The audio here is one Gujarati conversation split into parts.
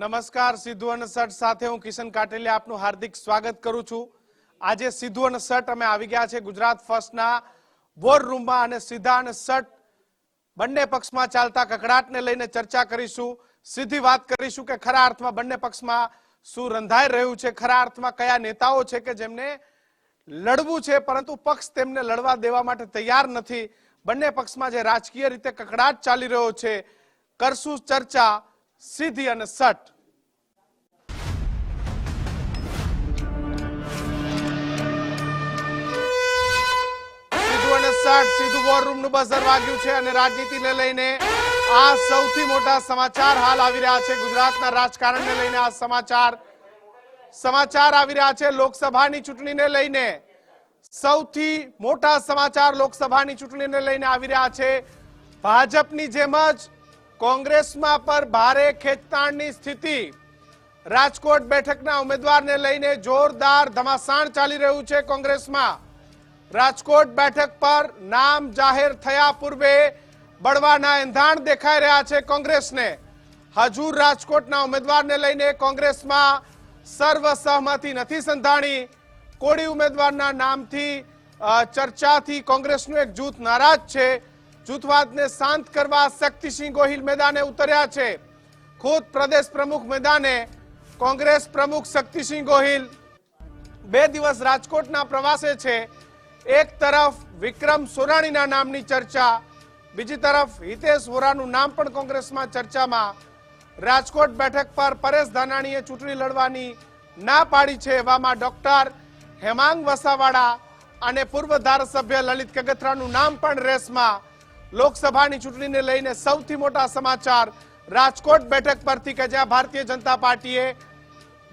નમસ્કાર, સિદ્ધુ અને સટ સાથે હું કિશન કાટેલિયા આપનું હાર્દિક સ્વાગત કરું છું. આજે સિદ્ધુ અને સટ અમે આવી ગયા છે ગુજરાત ફર્સ્ટના વોર રૂમમાં અને સીધા અને સટ બંને પક્ષમાં ચાલતા કકડાટને લઈને ચર્ચા કરીશું. સીધી વાત કરીશું કે ખરા અર્થમાં બંને પક્ષમાં શું રંધાઈ રહ્યું છે, ખરા અર્થમાં કયા નેતાઓ છે કે જેમને લડવું છે, પરંતુ પક્ષ તેમને લડવા દેવા માટે તૈયાર નથી. બંને પક્ષમાં જે રાજકીય રીતે કકડાટ ચાલી રહ્યો છે, કરશું ચર્ચા સીધી અને સટ સટ સીધું વોર રૂમનું બઝર વાગ્યું છે અને રાજનીતિને લઈને આ સૌથી મોટા સમાચાર હાલ આવી રહ્યા છે. ગુજરાતના રાજકારણને લઈને આ સમાચાર સમાચાર આવી રહ્યા છે. લોકસભાની ચૂંટણીને લઈને સૌથી મોટા સમાચાર લોકસભાની ચૂંટણીને લઈને આવી રહ્યા છે. ભાજપની જેમ જ કોંગ્રેસમાં પર ભારે ખેંચતાણની સ્થિતિ. રાજકોટ બેઠકના ઉમેદવારને લઈને જોરદાર ધમાસાણ ચાલી રહ્યું છે કોંગ્રેસમાં. રાજકોટ બેઠક પર નામ જાહેર થયા પૂર્વે બળવાના એંધાણ દેખાઈ રહ્યા છે કોંગ્રેસને. હજુ રાજકોટના ઉમેદવારને લઈને કોંગ્રેસમાં સર્વસહમતિ નથી સંધાણી. કોળી ઉમેદવારના નામથી ચર્ચાથી કોંગ્રેસનું એક જૂથ નારાજ છે. જૂથવાદને શાંત કરવા શક્તિસિંહ ગોહિલ મેદાને ઉતર્યા છે. ખુદ પ્રદેશ પ્રમુખ મેદાને કોંગ્રેસ પ્રમુખ શક્તિસિંહ ગોહિલ. બે દિવસ રાજકોટના પ્રવાસે છે. એક તરફ વિક્રમ સોરાણીના નામની ચર્ચા, બીજી તરફ હિતેશ વોરાનું નામ પણ કોંગ્રેસમાં ચર્ચામાં. રાજકોટ બેઠક પર પરેશ ધાનાણીએ ચૂંટણી લડવાની ના પાડી છે એવામાં ડોક્ટર હેમાંગ વસાવાડા અને પૂર્વ ધારાસભ્ય લલિત કગથરાનું નામ પણ રેસમાં. લોકસભાની ચૂંટણીને લઈને સૌથી મોટા સમાચાર, રાજકોટ બેઠક પરથી કે જ્યાં ભારતીય જનતા પાર્ટીએ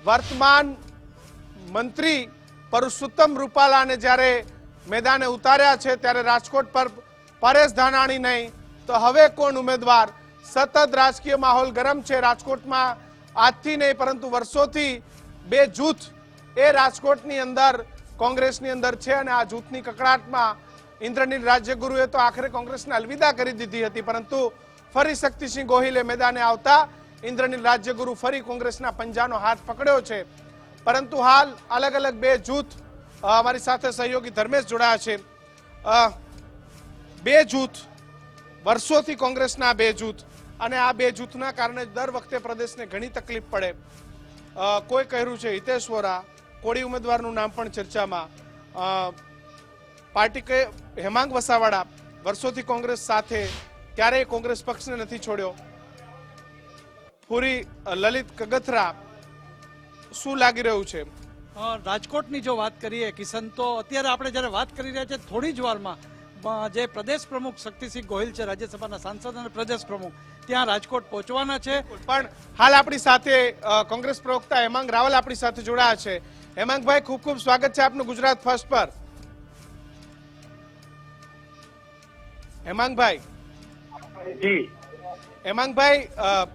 વર્તમાન મંત્રી પરસોત્તમ રૂપાલાને જ્યારે મેદાને ઉતાર્યા છે ત્યારે રાજકોટ પર પરેશ ધાનાણી નહીં. તો હવે કોણ ઉમેદવાર? સતત રાજકીય માહોલ ગરમ છે રાજકોટમાં. આજથી નહીં, પરંતુ વર્ષોથી બે જૂથ એ રાજકોટની અંદર, કોંગ્રેસની અંદર છે અને આ જૂથની કકડાટમાં ઇન્દ્રનીલ રાજ્યગુરુએ તો આખરે કોંગ્રેસને અલવિદા કરી દીધી હતી. પરંતુ ફરી શક્તિસિંહ ગોહિલે મેદાને આવતા ઇન્દ્રનીલ રાજ્યગુરુ ફરી કોંગ્રેસના પંજાનો હાથ પકડ્યો છે. પરંતુ હાલ અલગ અલગ બે જૂથ અમારી સાથે સહયોગી ધર્મેશ જોડાયા છે. બે જૂથ, વર્ષોથી કોંગ્રેસના બે જૂથ અને આ બે જૂથના કારણે દર વખતે પ્રદેશને ઘણી તકલીફ પડે. કોઈ કહ્યું છે હિતેશ વોરા, કોળી ઉમેદવારનું નામ પણ ચર્ચામાં. પાર્ટી કે, હેમાંગ વસાવાડા, વર્ષોથી કોંગ્રેસ સાથે, ક્યારેય કોંગ્રેસ પક્ષને નથી છોડ્યો. પૂરી લલિત કગથરા, શું લાગી રહ્યું છે? રાજકોટની જો વાત કરીએ કિશન તો અત્યારે આપણે જ્યારે વાત કરી રહ્યા છીએ થોડી જ વારમાં જે પ્રદેશ પ્રમુખ શક્તિસિંહ ગોહિલ છે રાજ્યસભાના સાંસદ અને પ્રદેશ પ્રમુખ ત્યાં રાજકોટ પહોંચવાના છે. પણ હાલ આપણી સાથે કોંગ્રેસ પ્રવક્તા હેમાંગ રાવલ આપણી સાથે જોડાયા છે. હેમાંગભાઈ ખૂબ ખૂબ સ્વાગત છે આપનું ગુજરાત ફર્સ્ટ પર. હેમાંગભાઈ. જી. હેમાંગભાઈ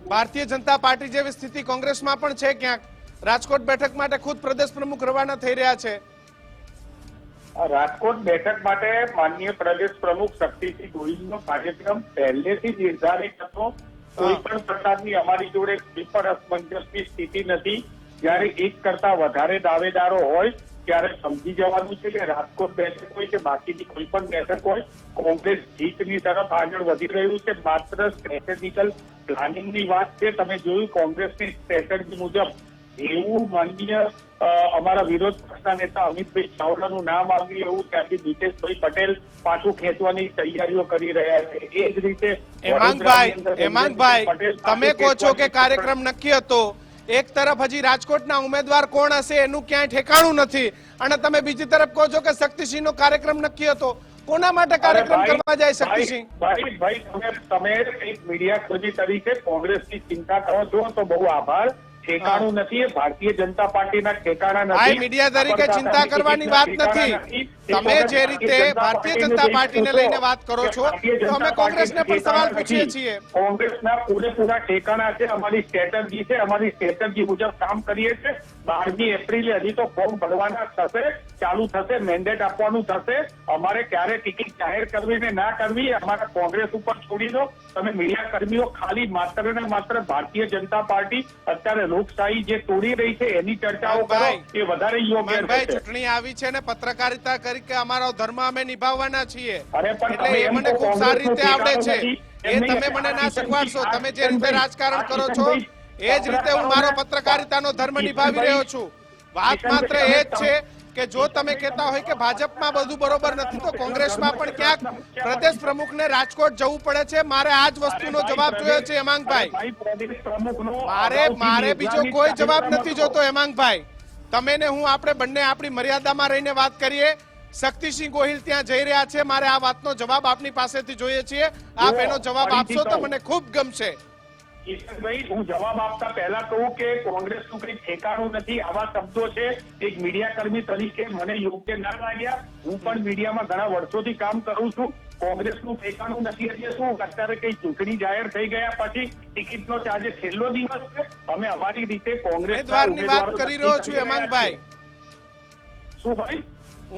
ભારતીય જનતા પાર્ટી જેવી સ્થિતિ કોંગ્રેસમાં પણ છે ક્યાંક? રાજકોટ બેઠક માટે ખુદ પ્રદેશ પ્રમુખ રવાના થઈ રહ્યા છે. રાજકોટ બેઠક માટે માનનીય પ્રદેશ પ્રમુખ શક્તિસિંહ ગોહિલનો કાર્યક્રમ પહેલેથી નિર્ધારિત હતો. કોઈ પણ પ્રકારની અમારી જોડે કોઈ પણ અસમંજસની સ્થિતિ નથી. જ્યારે એક કરતા વધારે દાવેદારો હોય ત્યારે સમજી જવાનું છે કે રાજકોટ બેઠક હોય કે બાકીની કોઈ પણ બેઠક હોય કોંગ્રેસ જીતની તરફ આગળ વધી રહ્યું છે. માત્ર સ્ટ્રેટેજિકલ પ્લાનિંગની વાત છે. તમે જોયું કોંગ્રેસની સ્ટ્રેટેજી મુજબ એવું માનનીય અમારા વિરોધ પક્ષના નેતા અમિતભાઈ ચાવડાનું નામ આવ્યું એવું ત્યાંથી નીતેશભાઈ પટેલ પાછું ખેંચવાની તૈયારીઓ કરી રહ્યા છે. એ જ રીતે હેમાંગભાઈ હેમાંગભાઈ તમે કહો છો કે કાર્યક્રમ નક્કી હતો. એક તરફ હજી રાજકોટના ઉમેદવાર કોણ હશે એનું ક્યાંય ઠેકાણું નથી. અને તમે બીજી તરફ કહો છો કે શક્તિસિંહનો કાર્યક્રમ નક્કી હતો. કોના માટે કાર્યક્રમ કરવા જાય શક્તિસિંહ? ભાઈ ભાઈ તમે તમે એક મીડિયા ખોજી તરીકે કોંગ્રેસની ચિંતા કરો છો તો બહુ આભાર. ઠેકાણું નથી ભારતીય જનતા પાર્ટીના ઠેકાણા નથી. મીડિયા તરીકે ચિંતા કરવાની વાત નથી. તમે જે રીતે ભારતીય જનતા પાર્ટીને લઈને વાત કરો છો તો અમે કોંગ્રેસને પણ સવાલ પૂછીએ છીએ. કોંગ્રેસના પૂરેપૂરા ઠેકાણા છે અમારી સ્ટ્રેટર્જી છે અમારી સ્ટ્રેટર્જી મુજબ કામ કરીએ છીએ. બારમી એપ્રિલે હજી તો ફોર્મ ભરવાના થશે ચાલુ થશે મેન્ડેટ આપવાનું થશે. અમારે ક્યારે ટિકિટ જાહેર કરવી ને ના કરવી અમારા કોંગ્રેસ ઉપર છોડી દો. તમે મીડિયા કર્મીઓ ખાલી માત્ર ને માત્ર ભારતીય જનતા પાર્ટી અત્યારે લોકશાહી જે તોડી રહી છે એની ચર્ચાઓ કરો એ વધારે યોગ્ય ચૂંટણી આવી છે ને પત્રકારિતા તરીકે અમારો ધર્મ અમે નિભાવવાના છીએ. અરે પણ એટલે એ મને ખૂબ સારી રીતે આવડે છે. એ તમે મને ના શીખવાડશો. તમે જે રીતે રાજકારણ કરો છો એ જ રીતે હું મારો પત્રકારિતાનો ધર્મ નિભાવી રહ્યો છું. વાત માત્ર એ જ છે કે જો તમે કહેતા હોય કે ભાજપમાં બધું બરોબર નથી, તો કોંગ્રેસમાં પણ ક્યાંક પ્રદેશ પ્રમુખને રાજકોટ જવું પડે છે? મારે આ જ વસ્તુનો જવાબ જોયો છે, હેમાંગભાઈ. ભાઈ મારે મારે બીજો કોઈ જવાબ નથી જોતો, હેમાંગભાઈ. તમે ને હું આપણે બંને આપણી મર્યાદામાં રહીને વાત કરીએ. શક્તિસિંહ ગોહિલ ત્યાં જઈ રહ્યા છે. મારે આ વાતનો જવાબ આપની પાસેથી જોઈએ છીએ. આપ એનો જવાબ આપશો તો મને ખૂબ ગમશે. કિશનભાઈ હું જવાબ આપતા પહેલા કહું કે કોંગ્રેસનું કઈ ઠેકાણું નથી આવા શબ્દો છે. એક મીડિયા કર્મી તરીકે મને યોગ્ય ના લાગ્યા. હું પણ મીડિયામાં ઘણા વર્ષોથી કામ કરું છું. કોંગ્રેસનું ઠેકાણું નથી એટલે શું? અત્યારે કઈ ચૂંટણી જાહેર થઈ ગયા પછી ટિકિટનો આજે છેલ્લો દિવસ છે. અમે અમારી રીતે કોંગ્રેસ વાત કરી રહ્યો છું હેમાંગભાઈ શું ભાઈ?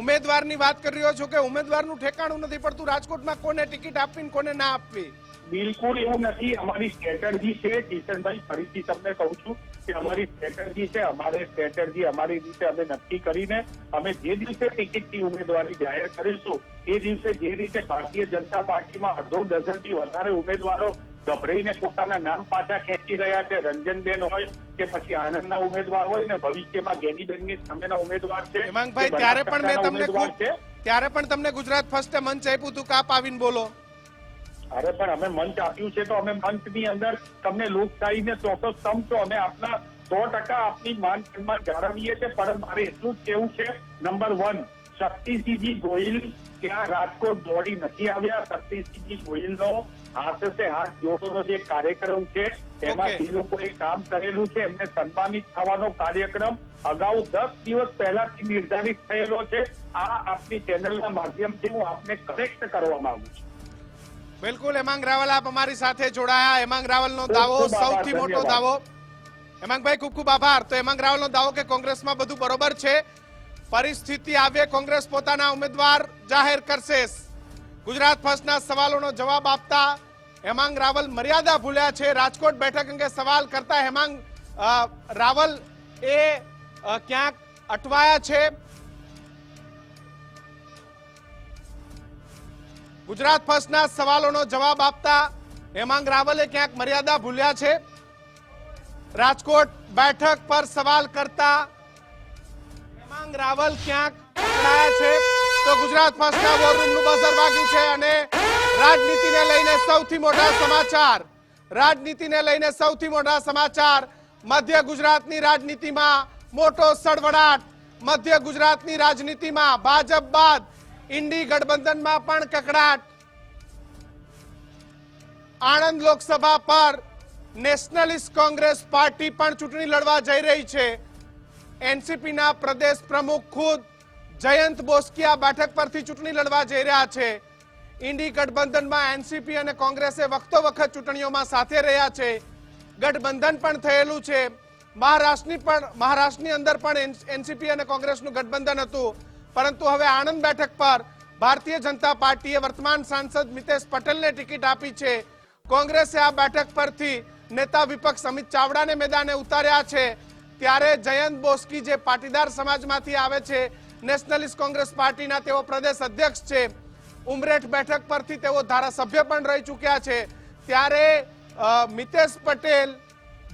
ઉમેદવારની વાત કરી રહ્યો છું કે ઉમેદવારનું ઠેકાણું નથી પડતું રાજકોટમાં કોને ટિકિટ આપવી કોને ના આપવી? બિલકુલ એવું નથી. અમારી સ્ટ્રેટર્જી છે કિશનભાઈ ફરીથી તમને કહું છું કે અમારી સ્ટ્રેટર્જી છે અમારે સ્ટ્રેટર્જી અમારી રીતે અમે નક્કી કરીને અમે જે દિવસે ટિકિટની ઉમેદવારી જાહેર કરીશું એ દિવસે જે રીતે ભારતીય જનતા પાર્ટીમાં અડધો ડઝનથી વધારે ઉમેદવારો ગભરાઈને પોતાના નામ પાછા ખેંચી રહ્યા છે રંજનબેન હોય કે પછી આનંદના ઉમેદવાર હોય ને ભવિષ્યમાં ગેનીબેનની સામેના ઉમેદવાર છે હેમાંગભાઈ ત્યારે પણ મેં તમને ઉમેદવાર છે. ત્યારે પણ તમને ગુજરાત ફર્સ્ટે મંચ આપ્યું હતું કાપ આવીને બોલો. અરે પણ અમે મંચ આપ્યું છે તો અમે મંચની અંદર તમને લોકશાહીને ચોથો સ્તંભ તો અમે આપના સો ટકા આપની માન સન્માન જાળવીએ છીએ પણ મારે એટલું જ કેવું છે. નંબર વન શક્તિસિંહજી ગોહિલ ત્યાં રાજકોટ દોડી નથી આવ્યા? શક્તિસિંહજી ગોહિલનો હાથ સે હાથ જોડોનો જે કાર્યક્રમ છે તેમાં એ જે લોકોએ કામ કરેલું છે એમને સન્માનિત થવાનો કાર્યક્રમ અગાઉ દસ દિવસ પહેલાથી નિર્ધારિત થયેલો છે. આ આપની ચેનલના માધ્યમથી હું આપને કનેક્ટ કરવા માંગુ છું. બિલકુલ હેમાંગ રાવલ આપ અમારી સાથે જોડાયા. હેમાંગ રાવલનો દાવો સૌથી મોટો દાવો. હેમાંગભાઈ ખૂબ ખૂબ આભાર. તો હેમાંગ રાવલનો દાવો કે કોંગ્રેસમાં બધું બરોબર છે. પરિસ્થિતિ આવે કોંગ્રેસ પોતાના ઉમેદવાર જાહેર કરશે. ગુજરાત ફર્સ્ટના સવાલોનો જવાબ આપતા હેમાંગ રાવલ મર્યાદા ભૂલ્યા છે. રાજકોટ બેઠક અંગે સવાલ કરતા હેમાંગ રાવલ એ ક્યાંક અટવાયા છે. ગુજરાત ફર્સ્ટના સવાલોનો જવાબ આપતા હેમાંગ રાવલે ક્યાંક મર્યાદા ભૂલ્યા છે. રાજકોટ બેઠક પર સવાલ કરતા હેમાંગ રાવલ ક્યાંક અટવાયા છે. તો ગુજરાત ફર્સ્ટના વોર રૂમનું બઝર વાગ્યું છે અને રાજનીતિને લઈને સૌથી મોટા સમાચાર, રાજનીતિને લઈને સૌથી મોટા સમાચાર, મધ્ય ગુજરાતની રાજનીતિમાં મોટો સડવડાટ મધ્ય ગુજરાતની રાજનીતિમાં ભાજપ બાદ ઇન્ડી ગઠબંધનમાં પણ કકડાટ. આણંદ લોકસભા પર નેશનલિસ્ટ કોંગ્રેસ પાર્ટી પણ ચૂંટણી લડવા જઈ રહી છે. એનસીપીના પ્રદેશ પ્રમુખ ખુદ જયંત બોસ્કિયા બેઠક પરથી ચૂંટણી લડવા જઈ રહ્યા છે. ઇન્ડી ગઠબંધનમાં એનસીપી અને કોંગ્રેસે વખતો વખત ચૂંટણીઓમાં સાથે રહ્યા છે. ગઠબંધન પણ થયેલું છે. મહારાષ્ટ્રની પણ મહારાષ્ટ્રની અંદર પણ એનસીપી અને કોંગ્રેસનું ગઠબંધન હતું. પરંતુ હવે આણંદ બેઠક પર ભારતીય જનતા પાર્ટીએ વર્તમાન સાંસદ મિતેશ પટેલને ટિકિટ આપી છે. કોંગ્રેસે આ બેઠક પરથી નેતા વિપક્ષ અમિત ચાવડાને મેદાને ઉતાર્યા છે. ત્યારે જયંત બોસ્કી જે પાટીદાર સમાજમાંથી આવે છે, નેશનલિસ્ટ કોંગ્રેસ પાર્ટીના તેઓ પ્રદેશ અધ્યક્ષ છે. ઉમરેઠ બેઠક પરથી તેઓ ધારાસભ્ય પણ રહી ચૂક્યા છે. ત્યારે મિતેશ પટેલ,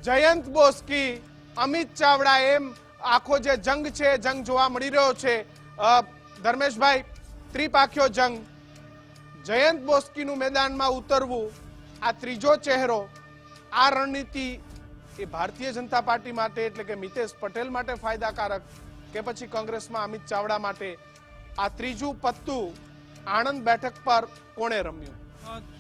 જયંત બોસ્કી, અમિત ચાવડા એમ આખો જે જંગ છે, જંગ જોવા મળી રહ્યો છે. ધર્મેશભાઈ ત્રિપાખ્યો જંગ. જયંત બોસ્કીનું મેદાનમાં ઉતરવું, આ ત્રીજો ચહેરો, આ રણનીતિ એ ભારતીય જનતા પાર્ટી માટે એટલે કે મિતેશ પટેલ માટે ફાયદાકારક કે પછી કોંગ્રેસમાં અમિત ચાવડા માટે. આ ત્રીજું પત્તું આણંદ બેઠક પર કોણે રમ્યું?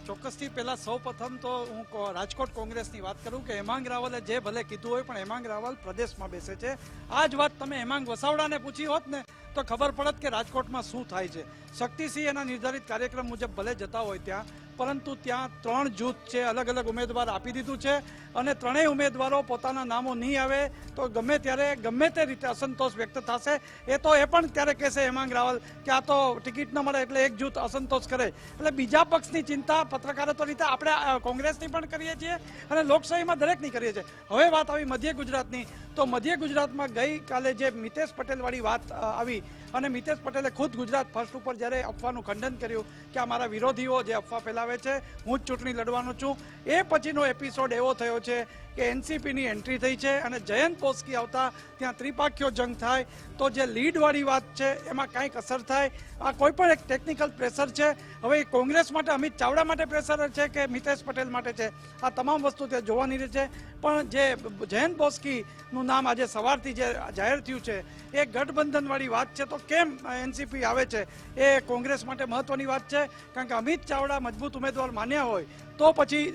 ચોક્કસથી પહેલા સૌ પ્રથમ તો હું રાજકોટ કોંગ્રેસની વાત કરું કે હેમાંગ રાવલે જે ભલે કીધું હોય પણ હેમાંગ રાવલ પ્રદેશમાં બેસે છે. આ જ વાત તમે હેમાંગ વસાવડાને પૂછી હોત ને તો ખબર પડત કે રાજકોટમાં શું થાય છે. શક્તિસિંહ એના નિર્ધારિત કાર્યક્રમ મુજબ ભલે જતા હોય ત્યાં પરંતુ ત્યાં ત્રણ જૂથ છે અલગ અલગ ઉમેદવાર આપી દીધું છે અને ત્રણેય ઉમેદવારો પોતાના નામો નહીં આવે તો ગમે ત્યારે, ગમે તે રીતે અસંતોષ વ્યક્ત થશે. એ તો એ પણ ત્યારે કહેશે, હેમાંગ રાવલ, કે આ તો ટિકિટ ન મળે એટલે એક જૂથ અસંતોષ કરે. એટલે બીજા પક્ષની ચિંતા પત્રકારત્વ રીતે આપણે કોંગ્રેસની પણ કરીએ છીએ અને લોકશાહીમાં દરેકની કરીએ છીએ. હવે વાત આવી મધ્ય ગુજરાતની. તો મધ્ય ગુજરાતમાં ગઈકાલે જે મિતેશ પટેલવાળી વાત આવી અને મિતેશ પટેલે ખુદ ગુજરાત ફર્સ્ટ ઉપર જ્યારે અફવાનું ખંડન કર્યું કે આ મારા વિરોધીઓ જે અફવા ફેલાવે છે, હું જ ચૂંટણી લડવાનો છું. એ પછીનો એપિસોડ એવો થયો છે કે એનસીપીની એન્ટ્રી થઈ છે અને જયંત પોસ્કી આવતા ત્યાં ત્રિપાખ્યો જંગ થાય. તો જે લીડવાળી વાત છે, એમાં કાંઈક અસર થાય. આ કોઈ પણ એક ટેકનિકલ પ્રેશર છે. હવે કોંગ્રેસ માટે, અમિત ચાવડા માટે પ્રેશર છે કે મિતેશ પટેલ માટે છે? આ તમામ વસ્તુ ત્યાં જોવાની રહે છે. પણ જે જયંત બોસ્કીનું નામ આજે સવારથી જે જાહેર થયું છે, એ ગઠબંધનવાળી વાત છે. તો કેમ એનસીપી આવે છે? એ કોંગ્રેસ માટે મહત્વની વાત છે. કારણ કે અમિત ચાવડા મજબૂત ઉમેદવાર માન્યા હોય, તો પછી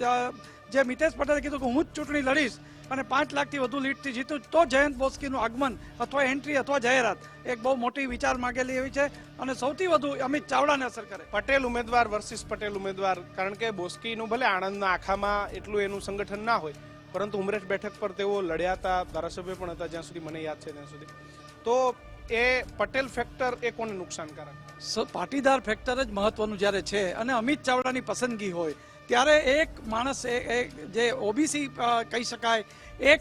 જે મિતેશ પટેલે કીધું કે હું જ ચૂંટણી લડીશ અને પાંચ લાખથી વધુ લીડથી જીતું તો જયંત બોસ્કીનું આગમન અથવા એન્ટ્રી અથવા જાહેરાત. એક બહુ મોટી વિચાર માંગેલી એવી છે અને સૌથી વધુ અમિત ચાવડાને અસર કરે. પટેલ ઉમેદવાર વર્સિસ પટેલ ઉમેદવાર કારણ કે બોસ્કીનું ભલે આણંદના આખામાં એટલું એનું સંગઠન ના હોય પરંતુ ઉમરેઠ બેઠક પર તેઓ લડ્યા હતા ધારાસભ્ય પણ હતા જ્યાં સુધી મને યાદ છે ત્યાં સુધી. તો એ પટેલ ફેક્ટર એ કોને નુકસાનકારક? સ- પાટીદાર ફેક્ટર જ મહત્વનું જ્યારે છે અને અમિત ચાવડાની પસંદગી હોય ત્યારે એક માણસ જે ઓબીસી કહી શકાય એ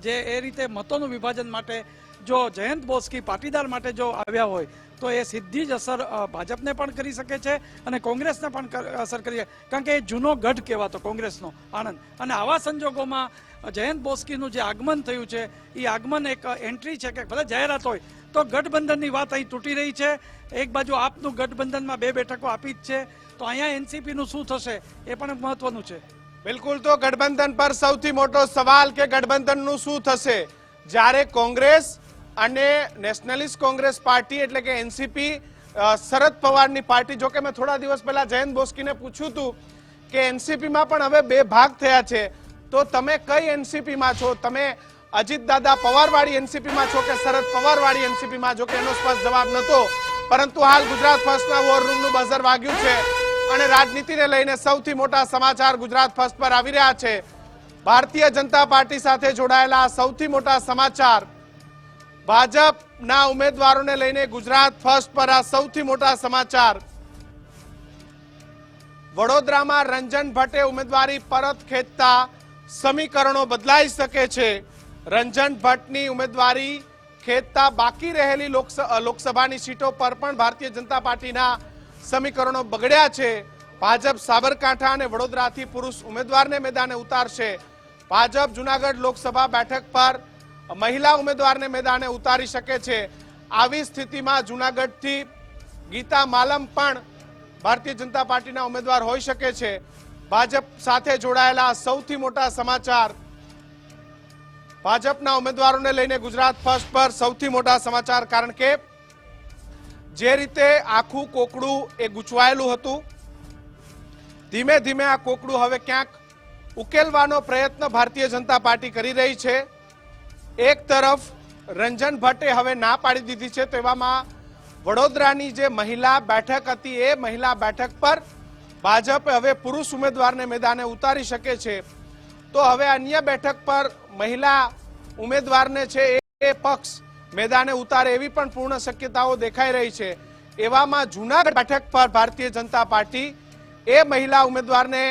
જે એ રીતે મતોનું વિભાજન માટે જો જયંત બોસ્કી પાટીદાર માટે જો આવ્યા હોય તો એ સીધી જ અસર ભાજપને પણ કરી શકે છે અને કોંગ્રેસને પણ અસર કરી શકે. કારણ કે એ જૂનો ગઢ કહેવાતો કોંગ્રેસનો, આણંદ. અને આવા સંજોગોમાં જયંત બોસ્કીનું જે આગમન થયું છે એ આગમન એક એન્ટ્રી છે કે ભલે જાહેરાત હોય, તો ગઠબંધનની વાત અહીં તૂટી રહી છે. એક બાજુ આપનું ગઠબંધનમાં બે બેઠકો આપી જ છે. તો અહીંયા એનસીપીનું શું થશે, એ પણ મહત્વનું છે. બિલકુલ, તો ગઠબંધન પર સૌથી મોટો સવાલ કે ગઠબંધનનું શું થશે? જ્યારે કોંગ્રેસ અને નેશનલિસ્ટ કોંગ્રેસ પાર્ટી એટલે કે એનસીપી શરદ પવારની પાર્ટી. જોકે મેં થોડા દિવસ પહેલા જયંત બોસ્કીને પૂછ્યું હતું કે એનસીપીમાં પણ હવે બે ભાગ થયા છે. તો તમે કઈ એનસીપીમાં છો? તમે અજીત દાદા પવારવાળી એનસીપીમાં છો કે શરદ પવારવાળી એનસીપીમાં? જો કે એનો સ્પષ્ટ જવાબ નહોતો. પરંતુ હાલ ગુજરાત ફર્સ્ટના વોર રૂમનું બઝર વાગ્યું છે અને રાજનીતિને લઈને સૌથી મોટા સમાચાર ગુજરાત ફર્સ્ટ પર આવી રહ્યા છે. ભારતીય જનતા પાર્ટી સાથે જોડાયેલા સૌથી મોટા સમાચાર ભાજપના ઉમેદવારોને લઈને ગુજરાત ફર્સ્ટ પર આ સૌથી મોટા સમાચાર. વડોદરામાં રંજન ભટ્ટે ઉમેદવારી પરત ખેંચતા સમીકરણો બદલાઈ શકે છે. રંજન ભટ્ટની ઉમેદવારી ખેંચતા બાકી રહેલી લોકસ- લોકસભાની સીટો પર પણ ભારતીય જનતા પાર્ટીના સમીકરણો બગડ્યા છે. ભાજપ સાબરકાંઠા અને વડોદરાથી પુરુષ ઉમેદવારને મેદાને ઉતારશે. ભાજપ જુનાગઢ લોકસભા બેઠક પર મહિલા ઉમેદવારને મેદાને ઉતારી શકે છે. આવી સ્થિતિમાં જુનાગઢથી ગીતા માલમ પણ ભારતીય જનતા પાર્ટીના ઉમેદવાર હોઈ શકે છે. ભાજપ સાથે જોડાયેલા સૌથી મોટા સમાચાર ભાજપના ઉમેદવારોને લઈને ગુજરાત ફર્સ્ટ પર સૌથી મોટા સમાચાર કારણ કે જે રીતે આખું કોકડું એ ગૂંચવાયેલું હતું. ધીમે ધીમે આ કોકડું હવે ક્યાંક ઉકેલવાનો પ્રયત્ન ભારતીય જનતા પાર્ટી કરી રહી છે. એક તરફ રંજન ભટ્ટે હવે ના પાડી દીધી છે તેવામાં વડોદરાની જે મહિલા બેઠક હતી એ મહિલા બેઠક પર ભાજપે હવે પુરુષ ઉમેદવારને મેદાને ઉતારી શકે છે. તો હવે અન્ય બેઠક પર મહિલા ઉમેદવારને છે એ પક્ષ મેદાને ઉતારે એવી પણ પૂર્ણ શક્યતાઓ દેખાઈ રહી છે. એવામાં જૂનાગઢ બેઠક પર ભારતીય જનતા પાર્ટી એ મહિલા ઉમેદવારને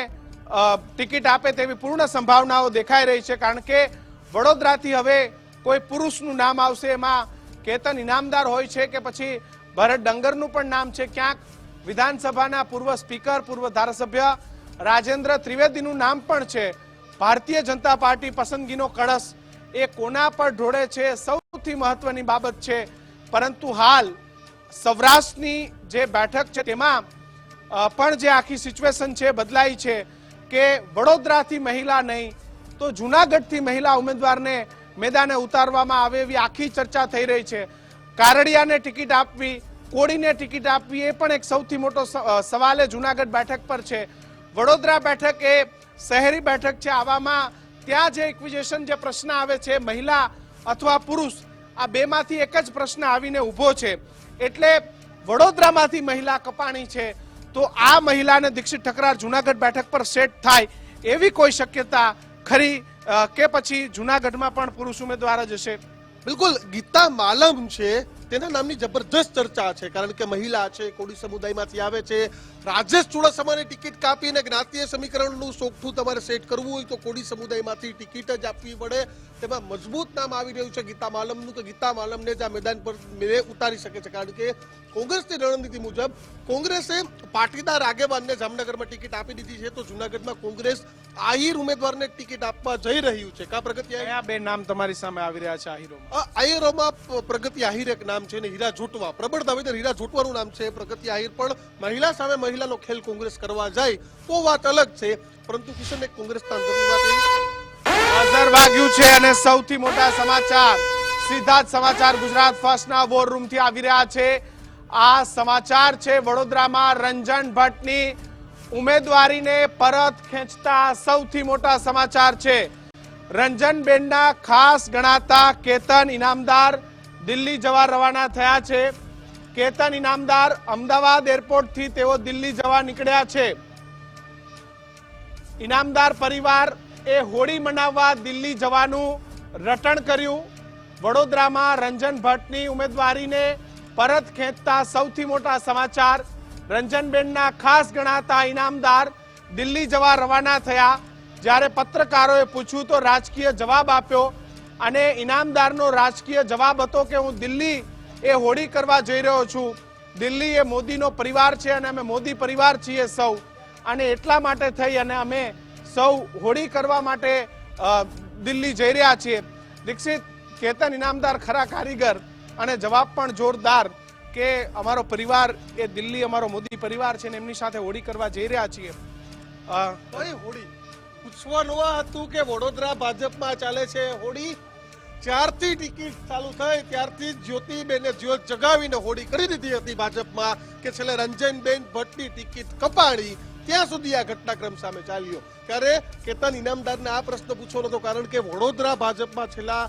ટિકિટ આપે તેવી પૂર્ણ સંભાવનાઓ દેખાઈ રહી છે કારણ કે વડોદરાથી હવે કોઈ પુરુષનું નામ આવશે, એમાં કેતન ઇનામદાર હોય છે કે પછી ભરત ડંગરનું પણ નામ છે. ક્યાંક વિધાનસભાના પૂર્વ સ્પીકર, પૂર્વ ધારાસભ્ય રાજેન્દ્ર ત્રિવેદીનું નામ પણ છે. ભારતીય જનતા પાર્ટી પસંદગીનો કળશ એ કોના પર ઢોળે છે સૌથી મહત્વની બાબત છે. પરંતુ હાલ સૌરાષ્ટ્રની જે બેઠક છે તેમાં પણ જે આખી સિચ્યુએશન છે બદલાઈ છે કે વડોદરાથી મહિલા નહીં, તો જુનાગઢથી મહિલા ઉમેદવારને મેદાને ઉતારવામાં આવે એવી આખી ચર્ચા થઈ રહી છે. કારડિયાને ટિકિટ આપવી, કોડીને ટિકિટ આપવી એ પણ એક સૌથી મોટો સવાલ જુનાગઢ બેઠક પર છે. વડોદરા બેઠક એ શહેરી બેઠક છે. આવામાં ત્યાં જે ઇક્વિઝેશન જે પ્રશ્ન આવે છે, મહિલા અથવા પુરુષ, આ બેમાંથી એક જ પ્રશ્ન આવીને ઊભો છે. એટલે વડોદરામાંથી મહિલા કપાણી છે. તો આ મહિલાને દીક્ષિત ઠકરાર જુનાગઢ બેઠક પર સેટ થાય એવી કોઈ શક્યતા ખરી? કે પછી જુનાગઢમાં પણ પુરુષ ઉમેદવાર જ હશે? બિલકુલ ગીતા માલમ છે. તેના નામની જબરજસ્ત ચર્ચા છે કારણ કે મહિલા છે કોડી સમુદાયમાંથી આવે છે. રાજેશ ચુડાસમાની ટિકિટ કાપીને જ્ઞાતીય સમીકરણનું સોગઠું તમારે સેટ કરવું હોય તો કોડી સમુદાયમાંથી ટિકિટ જ આપવી પડે તેમાં મજબૂત નામ આવી રહ્યું છે ગીતા માલમનું. તો ગીતા માલમને જ આ મેદાન પર ઉતારી શકે છે કારણ કે કોંગ્રેસની રણનીતિ મુજબ કોંગ્રેસે પાટીદાર આગેવાનને જામનગરમાં ટિકિટ આપી દીધી છે. તો જુનાગઢમાં કોંગ્રેસ આહિર ઉમેદવારને ટિકિટ આપવા જઈ રહ્યું છે. કા પ્રગતિ બે નામ તમારી સામે આવી રહ્યા છે આહિરોમાં? આહિરોમાં પ્રગતિ આહિર એક નામ છે અને હીરા ઝૂંટવા. પ્રબળ દાવેદાર હીરા ઝૂંટવાનું નામ છે. પ્રગતિ આહિર પણ મહિલા સામે મહિલાનો ખેલ કોંગ્રેસ કરવા જાય. તો વાત અલગ છે. પરંતુ કિશન, એક કોંગ્રેસના બઝર વાગ્યું છે અને સૌથી મોટા સમાચાર. સીધા સમાચાર ગુજરાત ફર્સ્ટના વોર રૂમથી આવી રહ્યા છે. આ સમાચાર છે વડોદરામાં રંજન ભટ્ટની ઉમેદવારીને પરત ખેંચતા સૌથી મોટા સમાચાર છે. રંજનબેનના ખાસ ગણાતા કેતન ઇનામદાર દિલ્હી જવા રવાના થયા છે. કેતન ઇનામદાર અમદાવાદ એરપોર્ટથી તેઓ દિલ્હી જવા નીકળ્યા છે. ઇનામદાર પરિવાર એ હોળી મનાવવા દિલ્હી જવાનું રટણ કર્યું. વડોદરામાં રંજન ભટ્ટની ઉમેદવારીને પરત ખેંચતા સૌથી મોટા સમાચાર. રંજનબેનના ખાસ ગણાતા ઇનામદાર દિલ્હી જવા રવાના થયા. જ્યારે પત્રકારોએ પૂછ્યું તો રાજકીય જવાબ આપ્યો અને ઇનામદારનો રાજકીય જવાબ હતો કે હું દિલ્હી એ હોળી કરવા જઈ રહ્યો છું. દિલ્હી એ મોદીનો પરિવાર છે અને અમે મોદી પરિવાર છીએ સૌ. અને એટલા માટે થઈ અને અમે સૌ હોળી કરવા માટે દિલ્હી જઈ રહ્યા છીએ. દીક્ષિત, કેતન ઇનામદાર ખરા કારીગર અને જવાબ પણ જોરદાર કે અમારો પરિવાર એ દિલ્હી અમારો મોદી પરિવાર છે ને એમની સાથે હોળી કરવા જઈ રહ્યા છીએ. હોળી? પૂછવાનું હતું કે વડોદરા ભાજપમાં ચાલે છે હોળી? જ્યારથી ટિકિટ ચાલુ થઈ, ત્યારથી જ્યોતિબેને જ્યોત જગાવીને હોડી કરી દીધી હતી ભાજપમાં કે છેલ્લે રંજનબેન ભટ્ટની ટિકિટ કપાણી ત્યાં સુધી આ ઘટનાક્રમ સામે ચાલ્યો. ત્યારે કેતન ઇનામદારને આ પ્રશ્ન પૂછવો નતો કારણ કે વડોદરા ભાજપમાં છેલ્લા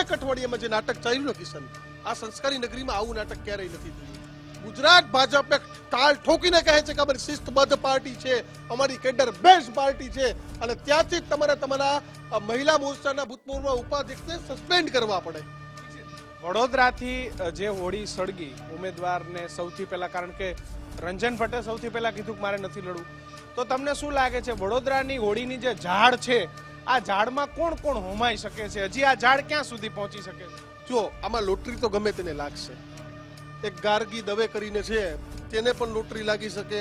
એક અઠવાડિયામાં જે નાટક ચાલ્યું ને કિશન, આ સંસ્કારી નગરીમાં આવું નાટક ક્યારેય નથી થયું. ગુજરાત ભાજપે તાલ ઠોકીને કહે છે કે અમારી શિસ્તબદ્ધ પાર્ટી છે અમારી કેડર બેસ્ટ પાર્ટી છે. અને ત્યાંથી જ તમારે તમારા મહિલા મોરચાના ભૂતપૂર્વ ઉપાધ્યક્ષને સસ્પેન્ડ કરવા પડે. વડોદરાથી જે હોળી સળગી ઉમેદવારને સૌથી પહેલા કારણ કે રંજન ભટ્ટે સૌથી પહેલા કીધું કે મારે નથી લડવું. તો તમને શું લાગે છે વડોદરાની હોળીની જે ઝાડ છે આ ઝાડમાં કોણ કોણ હોમાઈ શકે છે? હજી આ ઝાડ ક્યાં સુધી પહોંચી શકે છે? જો આમાં લોટરી તો ગમે તેને લાગશે. એક ગાર્ગી દવે કરીને છે તેને પણ લોટરી લાગી શકે.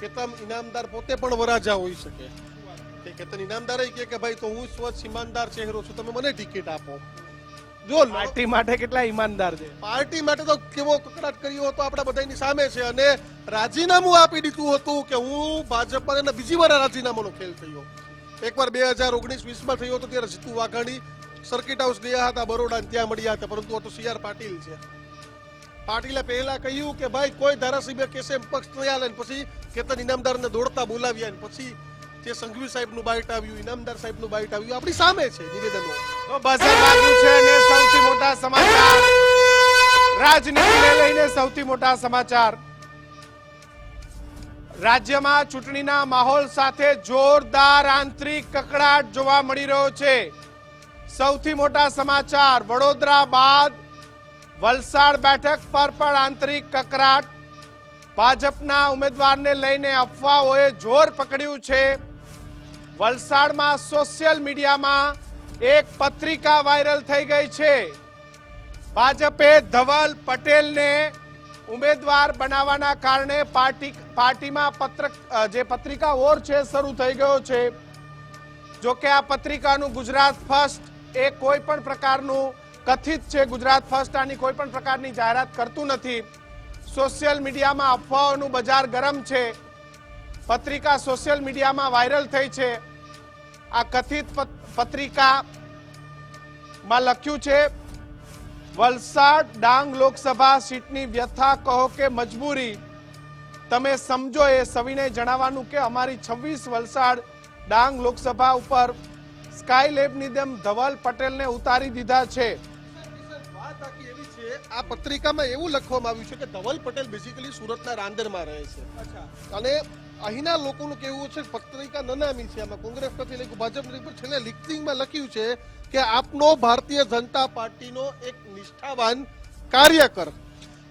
કેતન ઇનામદાર પોતે પણ વરાજા હોઈ શકે. કે કેતન ઇનામદાર કહે કે ભાઈ તો હું સ્વચ્છ ઈમાનદાર ચહેરો છું તમે મને ટિકિટ આપો. જો પાર્ટી માટે કેટલા ઈમાનદાર છે? પાર્ટી માટે તો કેવો કકડાટ કર્યો હતો આપણા બધાની સામે છે અને રાજીનામું આપી દીધું હતું કે હું ભાજપ અને બીજી વાર રાજીનામાનો ખેલ થયો. એકવાર બે હજાર ઓગણીસ વીસમાં થયો હતો ત્યારે જીતુ વાઘાણી સર્કિટ હાઉસ ગયા હતા બરોડા ત્યાં મળ્યા હતા પરંતુ આ તો સી આર પાટીલ છે. પાટીલે પહેલા કહ્યું કે ભાઈ, કોઈ ધારાસભ્ય કેસે પક્ષ નહીં હાલે પછી કેતન ઇનામદારને દોડતા બોલાવ્યા પછી જે સંઘવી સાહેબનું બાઇટ આવ્યું ઇનામદાર સાહેબનું બાઇટ આવ્યું આપણી સામે છે નિવેદનો. લઈને સૌથી મોટા સમાચાર. રાજ્યમાં ચૂંટણીના માહોલ સાથે જોરદાર આંતરિક કકડાટ જોવા મળી રહ્યો છે. સૌથી મોટા સમાચાર, વડોદરા બાદ વલસાડ બેઠક પર પણ આંતરિક કકરાટ. ભાજપના ઉમેદવારને લઈને અફવાઓએ જોર પકડ્યું છે. વલસાડમાં સોશિયલ મીડિયામાં એક પત્રિકા વાયરલ થઈ ગઈ છે. ભાજપે ધવલ પટેલને ઉમેદવાર બનાવવાના કારણે પાર્ટી પાર્ટીમાં પત્રક જે પત્રિકા ઓર છે, શરૂ થઈ ગયો છે. જોકે આ પત્રિકાનું ગુજરાત ફર્સ્ટ એ કોઈ પણ પ્રકારનું કથિત છે ગુજરાત ફર્સ્ટ આની કોઈ પણ પ્રકારની જાહેરાત કરતું નથી. સોશિયલ મીડિયામાં અફવાઓનું બજાર ગરમ છે. પત્રિકા સોશિયલ મીડિયામાં વાયરલ થઈ છે. આ કથિત પત- પત્રિકામાં લખ્યું છે, વલસાડ ડાંગ લોકસભા સીટની વ્યથા કહો કે મજબૂરી. તમે સમજો એ સવિનય જણાવવાનું કે અમારી છવ્વીસ વલસાડ ડાંગ લોકસભા ઉપર સ્કાય લેબની જેમ ધવલ પટેલને ઉતારી દીધા છે. છે. આ પત્રિકામાં એવું લખવામાં આવ્યું છે કે ધવલ પટેલ બેઝિકલી સુરતના રાંદેરમાં રહે છે. અને અહીંના લોકોનું કેવું છે પત્રિકા નનામી છે. આમાં કોંગ્રેસ નથી લખ્યું ભાજપ નથી પણ છેલ્લે લિખિંગમાં લખ્યું છે કે આપનો ભારતીય જનતા પાર્ટીનો એક નિષ્ઠાવાન કાર્યકર.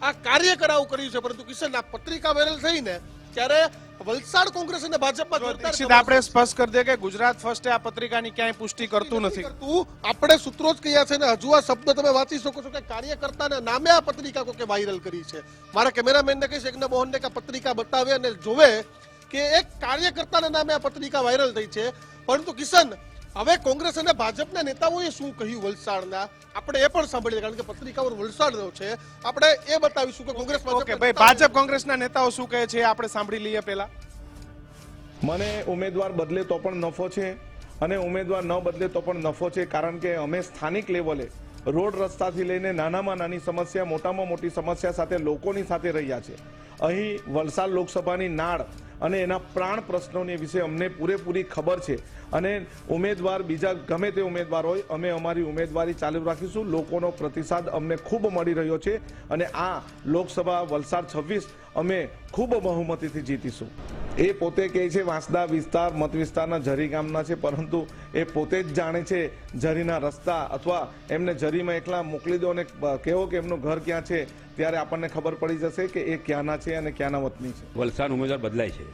આ કાર્યકર આવું કર્યું છે પરંતુ કિશન આ પત્રિકા વાયરલ થઈને ત્યારે વલસાડ કોંગ્રેસ અને ભાજપમાં જોરદાર આપણે સ્પષ્ટ કરી દે કે ગુજરાત ફર્સ્ટે આ પત્રિકાની ક્યાંય પુષ્ટિ કરતું નથી કરતું. આપણે સૂત્રો જ કહ્યા છે ને હજુ આ શબ્દ તમે વાંચી શકો છો કે કાર્યકર્તાના નામે આ પત્રિકા કોકે વાયરલ કરી છે. મારા કેમેરામેનને કહીશ એકને મોહનને કે પત્રિકા બતાવે અને જોવે કે એક કાર્યકર્તાના નામે આ પત્રિકા વાયરલ થઈ છે. પરંતુ કિશન હવે કોંગ્રેસ અને ભાજપના નેતાઓએ શું કહ્યું વલસાડના? આપણે એ પણ સાંભળીએ કારણ કે પત્રિકાઓ વલસાડનો છે. આપણે એ બતાવીશું કે કોંગ્રેસ ઓકે ભાઈ ભાજપ કોંગ્રેસના નેતાઓ શું કહે છે આપણે સાંભળી લઈએ પહેલા. મને ઉમેદવાર બદલે તો પણ નફો છે અને ઉમેદવાર ન બદલે તો પણ નફો છે કારણ કે અમે સ્થાનિક લેવલે રોડ રસ્તાથી લઈને નાનામાં નાની સમસ્યા, મોટામાં મોટી સમસ્યા સાથે લોકોની સાથે રહ્યા છે. અહીં વલસાડ લોકસભાની નાળ અને એના પ્રાણ પ્રશ્નોની વિશે અમને પૂરેપૂરી ખબર છે. અને ઉમેદવાર બીજા ગમે તે ઉમેદવાર હોય, અમે અમારી ઉમેદવારી ચાલુ રાખીશું. લોકોનો પ્રતિસાદ અમને ખૂબ મળી રહ્યો છે અને આ લોકસભા વલસાડ છવ્વીસ અમે ખૂબ બહુમતીથી જીતીશું. એ પોતે કહે છે, વાંસદા વિસ્તાર, મત વિસ્તારના ઝરી ગામના છે, પરંતુ એ પોતે જ જાણે છે, ઝરીના રસ્તા અથવા એમને ઝરીમાં એકલા મોકલી દો અને કહેવો કે એમનું ઘર ક્યાં છે, ત્યારે આપણને ખબર પડી જશે કે એ ક્યાંના છે અને ક્યાંના વતની છે. વલસાડ ઉમેદવાર બદલાય છે.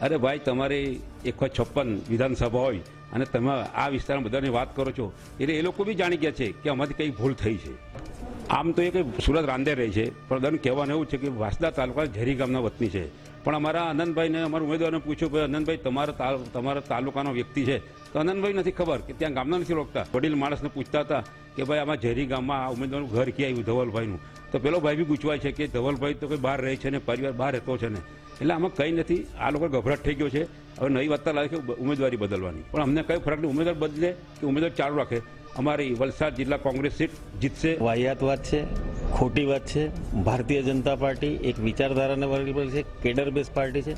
અરે ભાઈ, તમારી એકસો છપ્પન વિધાનસભા હોય અને તમે આ વિસ્તારમાં બધાની વાત કરો છો, એટલે એ લોકો બી જાણી ગયા છે કે અમારી કંઈ ભૂલ થઈ છે. આમ તો એ કંઈ સુરત રાંદે રહે છે, પણ દન કહેવાનું એવું છે કે વાસદા તાલુકા ઝેરી ગામના વતની છે. પણ અમારા આનંદભાઈને, અમારા ઉમેદવારને પૂછ્યું કે આનંદભાઈ, તમારા તમારા તાલુકાનો વ્યક્તિ છે. તો આનંદભાઈ નથી ખબર કે ત્યાં ગામના નથી રોકતા. વડીલ માણસને પૂછતા હતા કે ભાઈ, આમાં ઝેરી ગામમાં આ ઉમેદવારનું ઘર ક્યાં આવ્યું ધવલભાઈનું? તો પેલો ભાઈ બી પૂછવાય છે કે ધવલભાઈ તો કોઈ બહાર રહે છે ને, પરિવાર બહાર રહેતો છે ને. એટલે આમાં કંઈ નથી. આ લોકો ગભરાટ થઈ ગયો છે. હવે નવી વાર્તા લાગે કે ઉમેદવારી બદલવાની. પણ અમને કયો ફરક નહીં. ઉમેદવાર બદલે કે ઉમેદવાર ચાલુ રાખે. અમારી વલસાડ જિલ્લા કોંગ્રેસ સીટ જીતશે. વાહિયાત વાત છે, ખોટી વાત છે. ભારતીય જનતા પાર્ટી એક વિચારધારાને વર્ગીકરણ છે. કેડર બેઝ પાર્ટી છે.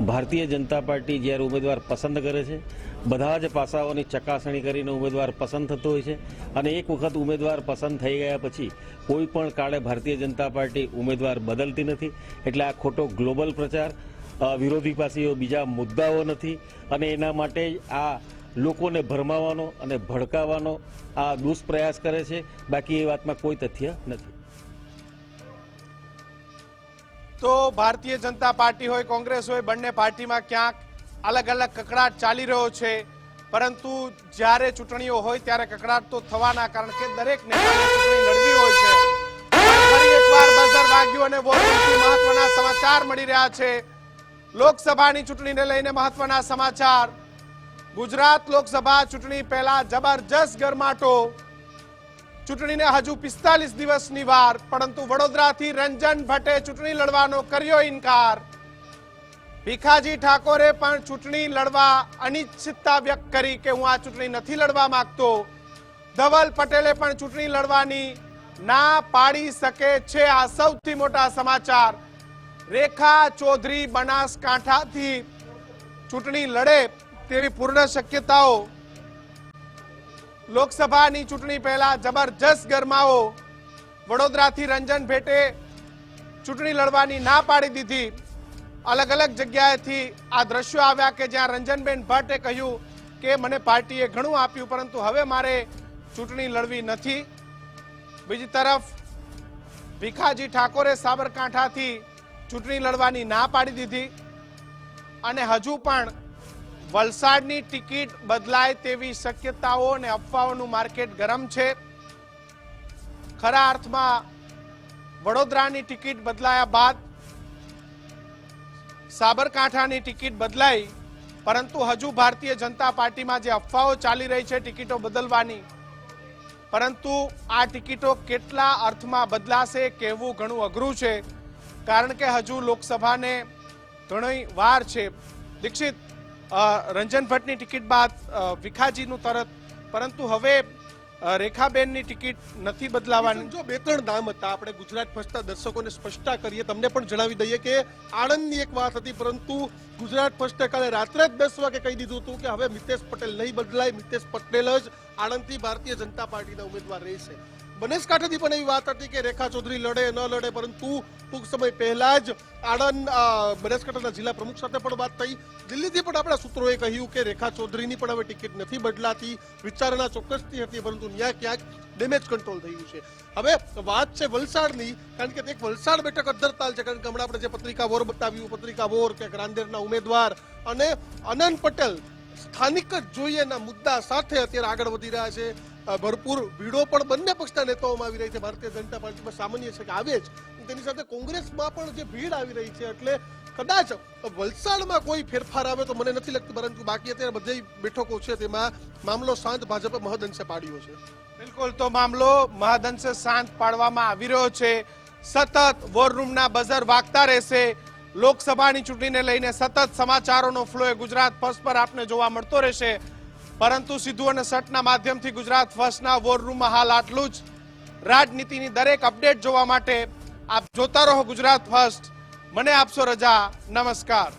ભારતીય જનતા પાર્ટી જ્યારે ઉમેદવાર પસંદ કરે છે બધા જ પાસાઓની ચકાસણી કરીને ઉમેદવાર પસંદ થતો હોય છે અને એક વખત ઉમેદવાર પસંદ થઈ ગયા પછી કોઈ પણ કાળે ભારતીય જનતા પાર્ટી ઉમેદવાર બદલતી નથી. એટલે આ ખોટો ગ્લોબલ પ્રચાર વિરોધી પાસે બીજા મુદ્દાઓ નથી અને એના માટે આ લોકોને ભરમાવાનો અને ભડકાવાનો આ દુષ્પ્રયાસ કરે છે. બાકી એ વાતમાં કોઈ તથ્ય નથી. તો ભારતીય જનતા પાર્ટી હોય, કોંગ્રેસ હોય, બંને પાર્ટીમાં ક્યાંક અલગ અલગ કકડાટ ચાલી રહ્યો છે. પરંતુ જ્યારે ચૂંટણીઓ હોય ત્યારે કકડાટ તો થવાના, કારણ કે દરેક નેતાને લડવી હોય છે. ફરી એકવાર બઝર વાગ્યું અને મહત્વના સમાચાર મળી રહ્યા છે. લોકસભાની ચૂંટણીને લઈને મહત્વના સમાચાર. ગુજરાત લોકસભા ચૂંટણી પહેલા જબરજસ્ત ગરમાટો. ચૂંટણીને હજુ પિસ્તાલીસ દિવસની વાર, પરંતુ વડોદરાથી રંજન ભટ્ટે ચૂંટણી લડવાનો કર્યો ઇનકાર. ભીખાજી ઠાકોરે પણ ચૂંટણી લડવા અનિશ્ચિતતા વ્યક્ત કરી કે હું આ ચૂંટણી નથી લડવા માંગતો. ધવલ પટેલે પણ ચૂંટણી લડવાની ના પાડી શકે છે આ સૌથી મોટા સમાચાર. રેખા ચૌધરી બનાસકાંઠાથી ચૂંટણી લડે તેવી પૂર્ણ શક્યતાઓ. લોકસભાની ચૂંટણી પહેલા જબરજસ્ત ગરમાઓ વડોદરાથી રંજન ભેટે ચૂંટણી લડવાની ના પાડી દીધી. અલગ અલગ જગ્યાએથી આ દ્રશ્યો આવ્યા કે જ્યાં રંજનબેન ભટ્ટે કહ્યું કે મને પાર્ટીએ ઘણું આપ્યું, પરંતુ હવે મારે ચૂંટણી લડવી નથી. બીજી તરફ, ભીખાજી ઠાકોરે સાબરકાંઠાથી ચૂંટણી લડવાની ના પાડી દીધી અને હજુ પણ વલસાડની ટિકિટ બદલાય તેવી શક્યતાઓ અને અફવાઓનું માર્કેટ ગરમ છે. ખરા અર્થમાં વડોદરાની ટિકિટ બદલાયા બાદ સાબરકાંઠાની ટિકિટ બદલાઈ, પરંતુ હજુ ભારતીય જનતા પાર્ટીમાં જે અફવાઓ ચાલી રહી છે ટિકિટો બદલવાની, પરંતુ આ ટિકિટો કેટલા અર્થમાં બદલાશે કહેવું ઘણું અઘરું છે, કારણ કે હજુ લોકસભાને ઘણી વાર છે, દીક્ષિત રંજન ભટ્ટની ટિકિટ બાદ વિખાજીનું તરત, પરંતુ હવે રેખાબેનની ટિકિટ નથી બદલાવાની. જો બે ત્રણ નામ હતા, આપણે ગુજરાત ફર્સ્ટના દર્શકોને સ્પષ્ટતા કરીએ, તમને પણ જણાવી દઈએ કે આણંદની એક વાત હતી, પરંતુ ગુજરાત ફર્સ્ટે કાલે રાત્રે જ દસ વાગે કહી દીધું હતું કે હવે મિતેશ પટેલ નહીં બદલાય, મિતેશ પટેલ જ આણંદથી ભારતીય જનતા પાર્ટીના ઉમેદવાર રહેશે. બનાસકાંઠાથી પણ એવી વાત હતી કે રેખા ચૌધરી લડે, ન લડે, પરંતુ ટૂંક સમય પહેલા જ આણંદ બનાસકાંઠાના જિલ્લા પ્રમુખ સાથે પણ વાત થઈ. દિલ્હીથી પણ આપણા સૂત્રોએ કહ્યું કે રેખા ચૌધરીની પણ હવે ટિકિટ નથી બદલાતી. વિચારણા ચોક્કસથી હતી, પરંતુ ત્યાં ક્યાંક ડેમેજ કંટ્રોલ થયું છે. હવે વાત છે વલસાડની, કારણ કે એક વલસાડ બેઠક અદરતાલ છે, કારણ કે હમણાં આપણે જે પત્રિકા વોર બતાવ્યું, પત્રિકા વોર કે ગ્રાંદેરના ઉમેદવાર અને અનંત પટેલ સ્થાનિક જ જોઈએના મુદ્દા સાથે અત્યારે આગળ વધી રહ્યા છે. ભરપૂર ભીડો પણ બંને પક્ષના નેતાઓમાં આવી રહી છે. ભારતીય જનતા પાર્ટીમાં સામાન્ય છે કે આવે જ. તેની સાથે કોંગ્રેસમાં પણ જે ભીડ આવી રહી છે એટલે કદાચ વલસાડમાં કોઈ ફેરફાર આવે તો મને નથી લાગતું, પરંતુ બાકી અત્યારે બધી બેઠકો છે તેમાં મામલો શાંત ભાજપે મહદઅંશે પાડ્યો છે. બિલકુલ, તો મામલો મહદઅંશે શાંત પાડવામાં આવી રહ્યો છે. સતત વોર રૂમના બઝર વાગતા રહેશે. લોકસભાની ચૂંટણીને લઈને સતત સમાચારોનો ફ્લો એ ગુજરાત ફર્સ્ટ પર આપને જોવા મળતો રહેશે. પરંતુ સિદ્ધુ અને સટના માધ્યમથી ગુજરાત ફર્સ્ટના વોર રૂમમાં હાલ આટલું જ. રાજનીતિની દરેક અપડેટ જોવા માટે આપ જોતા રહો ગુજરાત ફર્સ્ટ. મને આપશો રજા. નમસ્કાર.